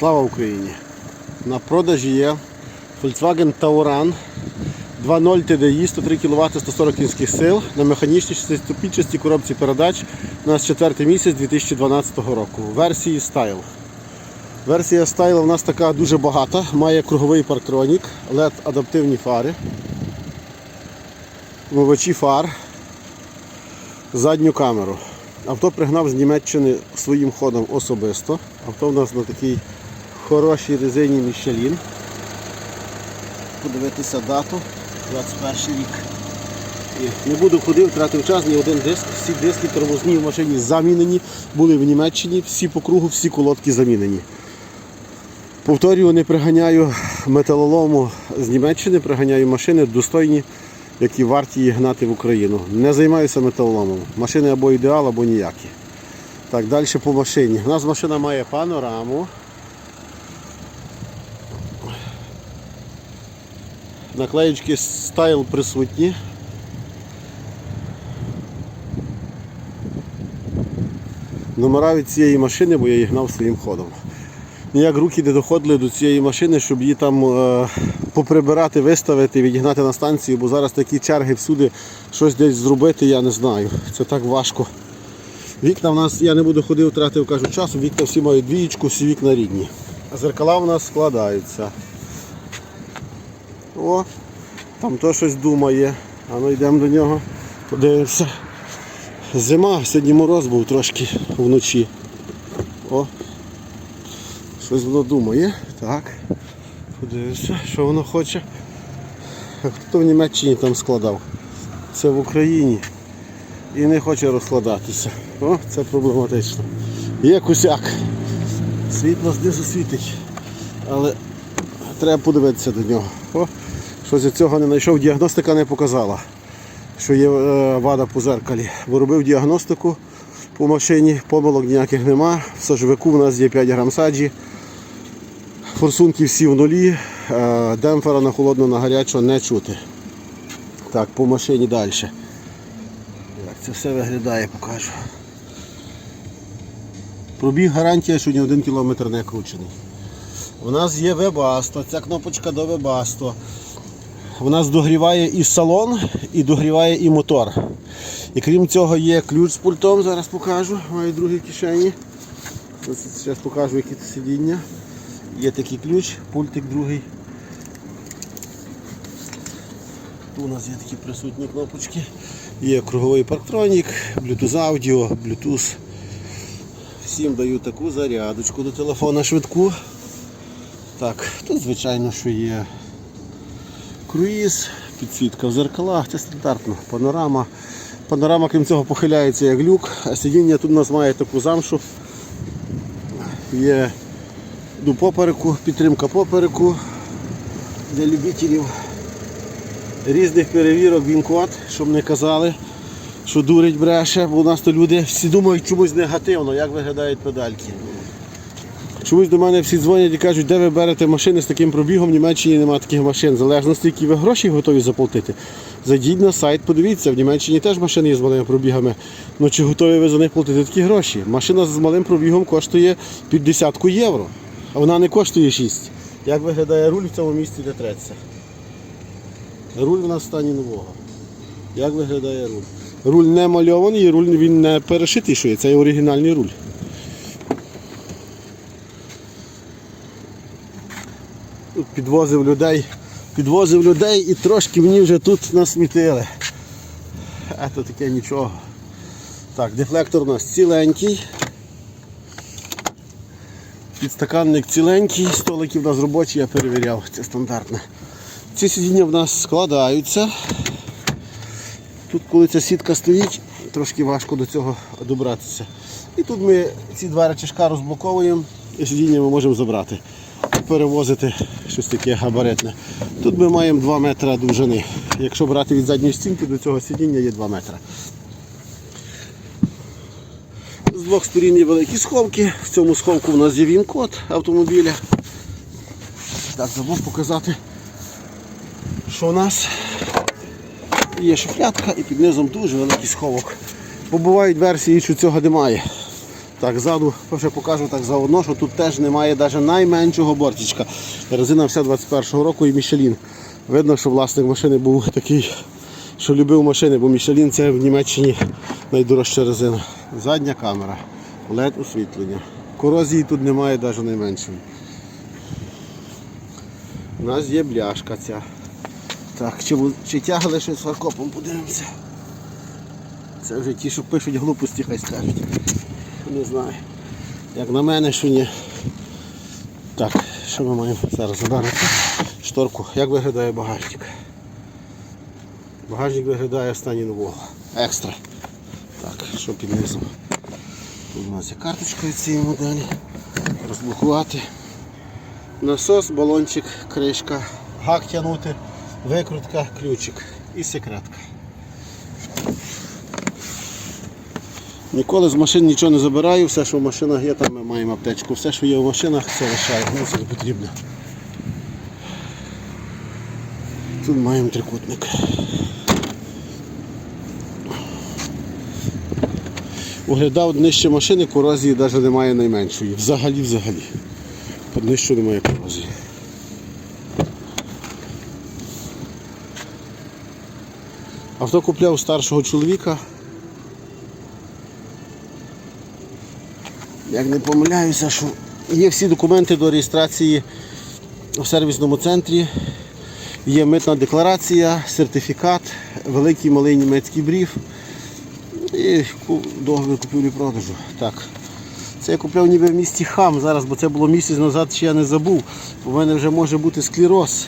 Слава Україні! На продажі є Volkswagen Tauran 2.0 TDI 103 кВт 140 кінських сил на механічній шестиступінчастій коробці передач нас четвертий місяць 2012 року. Версії Style. Версія Style у нас така дуже багата, має круговий парктронік, LED адаптивні фари, вмивачі фар, задню камеру. Авто пригнав з Німеччини своїм ходом особисто. Авто в нас на такій хорошій резині Michelin. Подивитися дату 21 рік. І не буду ходив, тратив час, ні один диск. Всі диски тормозні в машині замінені, були в Німеччині, всі по кругу, всі колодки замінені. Повторюю, не приганяю металолому з Німеччини, приганяю машини достойні, які варті їх гнати в Україну. Не займаюся металоломом. Машини або ідеал, або ніякі. Так, далі по машині. У нас машина має панораму. Наклеєчки стайл присутні. Номера від цієї машини, бо я її гнав своїм ходом. Ніяк руки не доходили до цієї машини, щоб її там е, поприбирати, виставити, відігнати на станцію, бо зараз такі черги всюди щось десь зробити, я не знаю. Це так важко. Вікна в нас, я не буду ходити, втратив кажу часу, вікна всі мають двієчку, всі вікна рідні. А зеркала в нас складаються. О, там то щось думає. А ну йдемо до нього, подивимося. Зима, сьогодні мороз був трошки вночі. О, щось воно думає. Так. Подивимося, що воно хоче. А хто в Німеччині там складав? Це в Україні. І не хоче розкладатися. О, це проблематично. Є косяк. Світло знизу світить. Але треба подивитися до нього. О, щось я цього не знайшов, діагностика не показала, що є е, вада по зеркалі. Бо робив діагностику по машині, помилок ніяких нема. В сажовику в нас є 5 грам саджі. Форсунки всі в нулі, е, демпфера на холодну, на гарячу не чути. Так, по машині далі. Як це все виглядає, покажу. Пробіг гарантія, що ні один кілометр не кручений. У нас є вебасто, ця кнопочка до вебасто. У нас догріває і салон, і догріває і мотор. І крім цього є ключ з пультом, зараз покажу, маю в другій кишені. Зараз покажу, які це сидіння. Є такий ключ, пультик другий. Тут у нас є такі присутні кнопочки. Є круговий парктронік, Bluetooth аудіо, Bluetooth. Всім даю таку зарядочку до телефона швидку. Так, тут звичайно, що є круїз, підсвітка в зеркалах, це стандартно, панорама. Панорама, крім цього, похиляється як люк, а сидіння тут у нас має таку замшу. Є до попереку, підтримка попереку для любителів різних перевірок він-код, щоб не казали, що дурить бреше, бо у нас то люди всі думають чомусь негативно, як виглядають педальки. Чомусь до мене всі дзвонять і кажуть, де ви берете машини з таким пробігом, в Німеччині немає таких машин. В залежності, які ви гроші готові заплатити. Зайдіть на сайт, подивіться, в Німеччині теж машини є з малими пробігами. Ну чи готові ви за них платити такі гроші? Машина з малим пробігом коштує під десятку євро, а вона не коштує 6. Як виглядає руль в цьому місці, де треться? Руль в нас в стані нового. Як виглядає руль? Руль не мальований, руль він не перешитий, що є, це оригінальний руль. Підвозив людей, підвозив людей і трошки мені вже тут насмітили. А таке нічого. Так, дефлектор у нас ціленький. Підстаканник ціленький, столики в нас робочі, я перевіряв, це стандартне. Ці сидіння в нас складаються. Тут, коли ця сітка стоїть, трошки важко до цього добратися. І тут ми ці два речашка розблоковуємо і сидіння ми можемо забрати. Перевозити щось таке габаритне. Тут ми маємо 2 метри довжини. Якщо брати від задньої стінки, до цього сидіння є 2 метри. З двох сторін є великі сховки. В цьому сховку у нас є він-код автомобіля. Так, забув показати, що у нас є шуфлятка і під низом дуже великий сховок. Бо бувають версії, що цього немає. Так, ззаду ще покажу так заодно, що тут теж немає навіть найменшого бортичка. Резина вся 21-го року і Мішелін. Видно, що власник машини був такий, що любив машини, бо Мішелін це в Німеччині найдорожча резина. Задня камера, LED освітлення. Корозії тут немає навіть найменшої. У нас є бляшка ця. Так, чи, чи тягли щось фаркопом, подивимося. Це вже ті, що пишуть глупості, хай скажуть. Не знаю. Як на мене, що ні. Так, що ми маємо зараз забрати шторку. Як виглядає багажник? Багажник виглядає в стані нового. Екстра. Так, що під низом? Тут у нас є карточка від цієї моделі. Розблокувати. Насос, балончик, кришка, гак тягнути, викрутка, ключик і секретка. Ніколи з машин нічого не забираю, все, що в машинах є, там ми маємо аптечку. Все, що є в машинах, це лишаю, ну це не потрібно. Тут маємо трикутник. Оглядав нижче машини, корозії навіть немає найменшої. Взагалі, взагалі. Під нижчу немає корозії. Авто купляв старшого чоловіка. Як не помиляюся, що є всі документи до реєстрації в сервісному центрі. Є митна декларація, сертифікат, великий малий німецький бриф і договір купівлі-продажу. Так. Це я купляв ніби в місті Хам зараз, бо це було місяць назад, ще я не забув. У мене вже може бути склероз.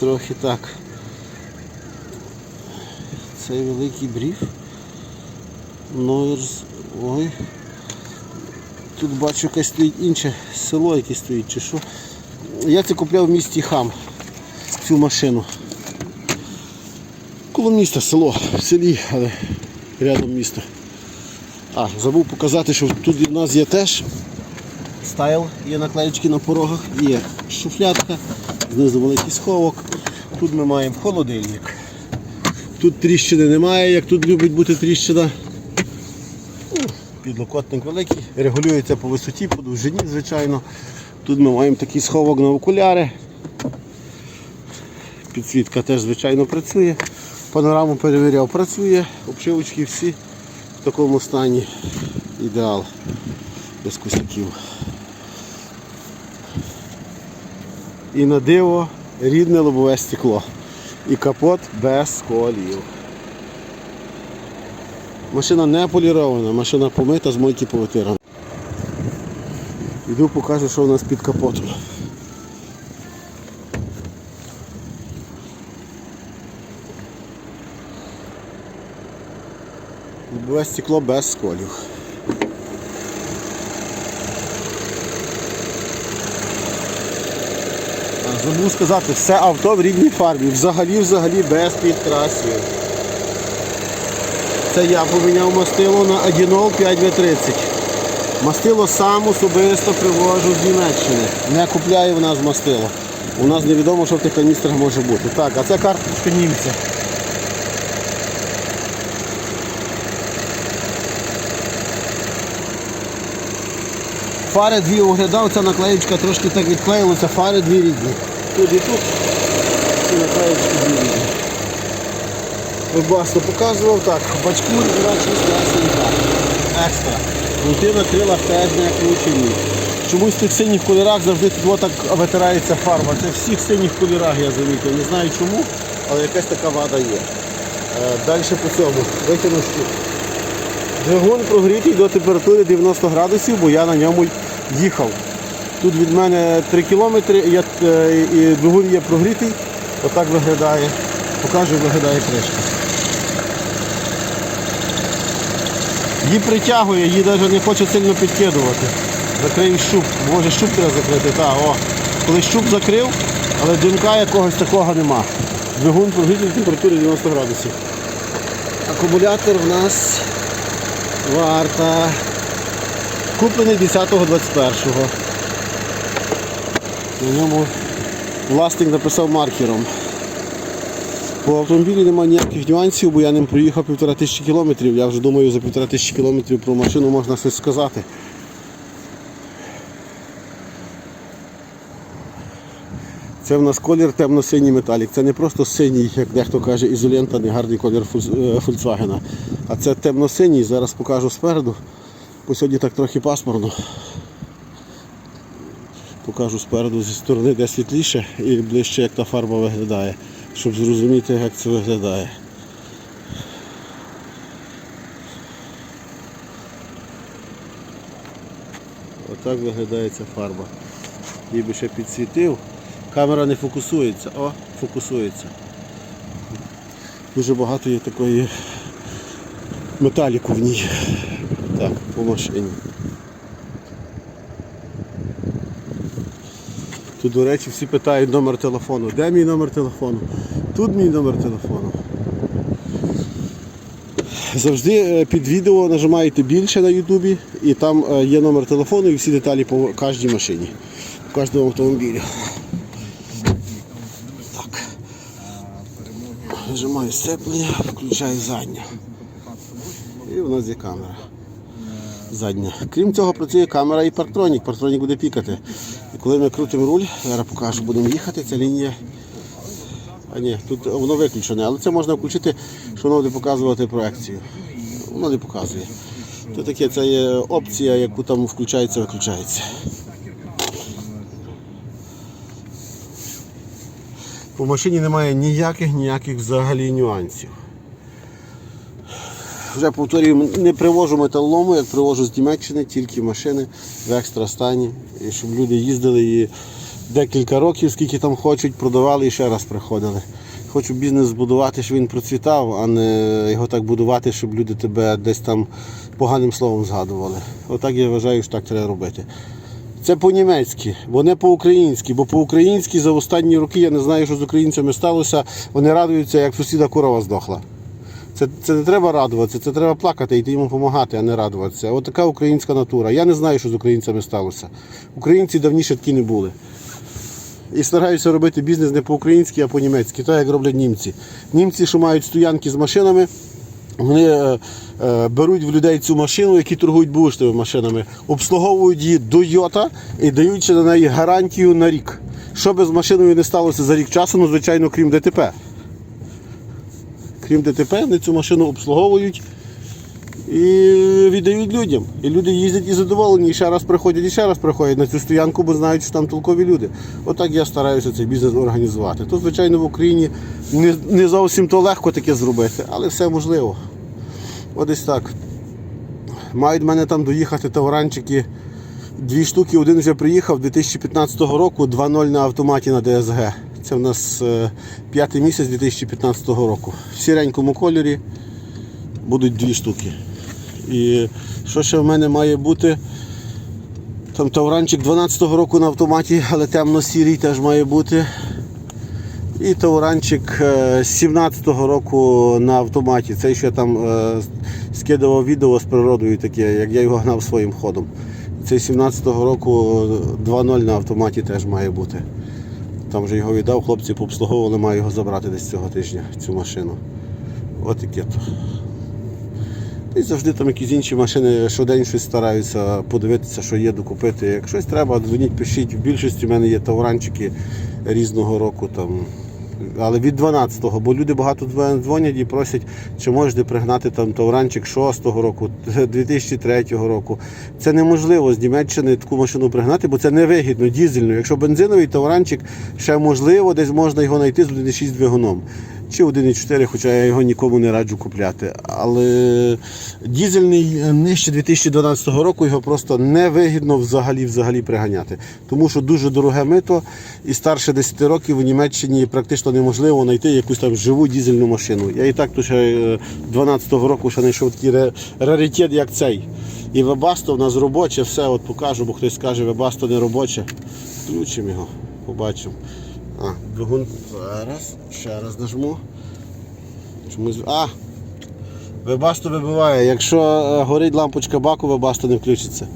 Трохи так. Цей великий бриф. Нойерс. Ой. Тут бачу якесь стоїть інше село яке стоїть чи що. Я це купляв в місті Хам. Цю машину. Коло міста село, в селі, але рядом місто. А, забув показати, що тут в нас є теж стайл, є наклеєчки на порогах, є шуфлятка, знизу великий сховок. Тут ми маємо холодильник. Тут тріщини немає, як тут любить бути тріщина. Підлокотник великий, регулюється по висоті, по довжині, звичайно. Тут ми маємо такий сховок на окуляри. Підсвітка теж, звичайно, працює. Панораму перевіряв, працює, обшивочки всі в такому стані. Ідеал без косяків. І на диво рідне лобове стекло. І капот без сколів. Машина не полірована, машина помита, з мойки повитирана. Іду покажу, що у нас під капотом. Лобове стекло без сколів. Забув сказати, все авто в рідній фарбі. Взагалі, взагалі без підкрасів. Це я поміняв мастило на Адінол 5В30. Мастило сам особисто привожу з Німеччини. Не купляє в нас мастило. У нас невідомо, що в тих каністрах може бути. Так, а це карточка німця. Фари дві оглядав, ця наклеєчка трошки так відклеїлася, фари дві рідні. Тут і тут. Ці наклеєчки дві рідні. Басто показував так, бачку значить ясенька. Екстра. Крути на крилах теж не включені. Чомусь в тих синіх кольорах завжди тут отак витирається фарба. Це всіх синіх кольорах я замітив. Не знаю чому, але якась така вада є. Е, Далі по цьому. Витягну щуп. Двигун прогрітий до температури 90 градусів, бо я на ньому їхав. Тут від мене 3 кілометри я, е, і двигун є прогрітий. Отак виглядає. Покажу, виглядає кришка. Її притягує, її навіть не хоче сильно підкидувати. Закрию щуп. Може щуп треба закрити. Та, о. Коли щуп закрив, але димка якогось такого нема. Двигун прогрітий температури 90 градусів. Акумулятор в нас варта. Куплений 10.21. На ньому власник написав маркером. По автомобілі немає ніяких нюансів, бо я ним проїхав півтора тисячі кілометрів. Я вже думаю, за півтора тисячі кілометрів про машину можна щось сказати. Це в нас колір темно-синій металік. Це не просто синій, як дехто каже, ізолента, не гарний колір е, Volkswagen. А це темно-синій, зараз покажу спереду. Бо сьогодні так трохи пасмурно. Покажу спереду зі сторони, де світліше і ближче, як та фарба виглядає, щоб зрозуміти, як це виглядає. Отак виглядає ця фарба. Її би ще підсвітив. Камера не фокусується. О, фокусується. Дуже багато є такої металіку в ній. Так, по машині. Тут, до речі, всі питають номер телефону. Де мій номер телефону? Тут мій номер телефону. Завжди е, під відео нажимаєте більше на Ютубі і там е, є номер телефону і всі деталі по кожній машині, по кожному автомобілі. Так. Нажимаю сцеплення, включаю заднє. І в нас є камера. Задня. Крім цього, працює камера і парктронік. Парктронік буде пікати. І коли ми крутимо руль, зараз покажу, будемо їхати, ця лінія. А ні, тут воно виключене, але це можна включити, що воно буде показувати проекцію. Воно не показує. Це таке, це є опція, яку там включається, виключається. По машині немає ніяких ніяких взагалі нюансів. Вже повторюю, не привожу металолому, як привожу з Німеччини, тільки машини в екстра стані. І щоб люди їздили і декілька років, скільки там хочуть, продавали і ще раз приходили. Хочу бізнес збудувати, щоб він процвітав, а не його так будувати, щоб люди тебе десь там поганим словом згадували. Отак я вважаю, що так треба робити. Це по-німецьки, бо не по-українськи, бо по-українськи за останні роки я не знаю, що з українцями сталося. Вони радуються, як сусіда корова здохла. Це, це не треба радуватися, це треба плакати йти йому допомагати, а не радуватися. От така українська натура. Я не знаю, що з українцями сталося. Українці давніше такі не були. І стараюся робити бізнес не по-українськи, а по-німецьки, так як роблять німці. Німці, що мають стоянки з машинами, вони е, е, беруть в людей цю машину, які торгують бурштовими машинами, обслуговують її до йота і дають ще на неї гарантію на рік. Що би з машиною не сталося за рік часу, ну звичайно, крім ДТП. Крім ДТП, вони цю машину обслуговують і віддають людям. І люди їздять і задоволені, і ще раз приходять, і ще раз приходять на цю стоянку, бо знають, що там толкові люди. Отак я стараюся цей бізнес організувати. Тут, звичайно, в Україні не, не зовсім то легко таке зробити, але все можливо. От десь так. Мають мене там доїхати тавранчики. Дві штуки, один вже приїхав 2015 року, 2.0 на автоматі на ДСГ. Це в нас е, п'ятий місяць 2015 року. В сіренькому кольорі будуть дві штуки. І що ще в мене має бути? Там тавранчик 12-го року на автоматі, але темно-сірий теж має бути. І тауранчик е, 17-го року на автоматі. Цей ще там е, скидував відео з природою таке, як я його гнав своїм ходом. Цей 17-го року 2.0 на автоматі теж має бути. Там вже його віддав, хлопці пообслуговували, маю його забрати десь цього тижня, цю машину. От таке то. І завжди там якісь інші машини щодень щось стараються подивитися, що є, докупити. Як щось треба, дзвоніть, пишіть. В більшості в мене є тавранчики різного року. Там. Але від 12-го, бо люди багато дзвонять і просять, чи можете пригнати там тавранчик 6-го року, 2003 року. Це неможливо з Німеччини таку машину пригнати, бо це невигідно, дізельно. Якщо бензиновий тавранчик, ще можливо, десь можна його знайти з 1,6 двигуном. Чи 1,4, хоча я його нікому не раджу купляти. Але дізельний е, нижче 2012 року його просто невигідно взагалі взагалі приганяти. Тому що дуже дороге мито і старше 10 років у Німеччині практично неможливо знайти якусь там живу дізельну машину. Я і так тут ще 12 року ще знайшов такий раритет, як цей. І Вебасто в нас робоче, все от покажу, бо хтось скаже, Вебасто не робоче. Включимо його, побачимо. А, двигун. Зараз, ще раз нажму. Чомусь. А! Вебасто вибиває. Якщо е, горить лампочка баку, вебасто не включиться.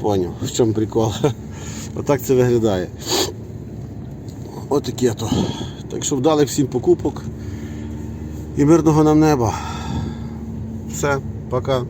Поняв, в чому прикол. Отак це виглядає. Отаке то. Так що вдалих всім покупок і мирного нам неба. Все, пока.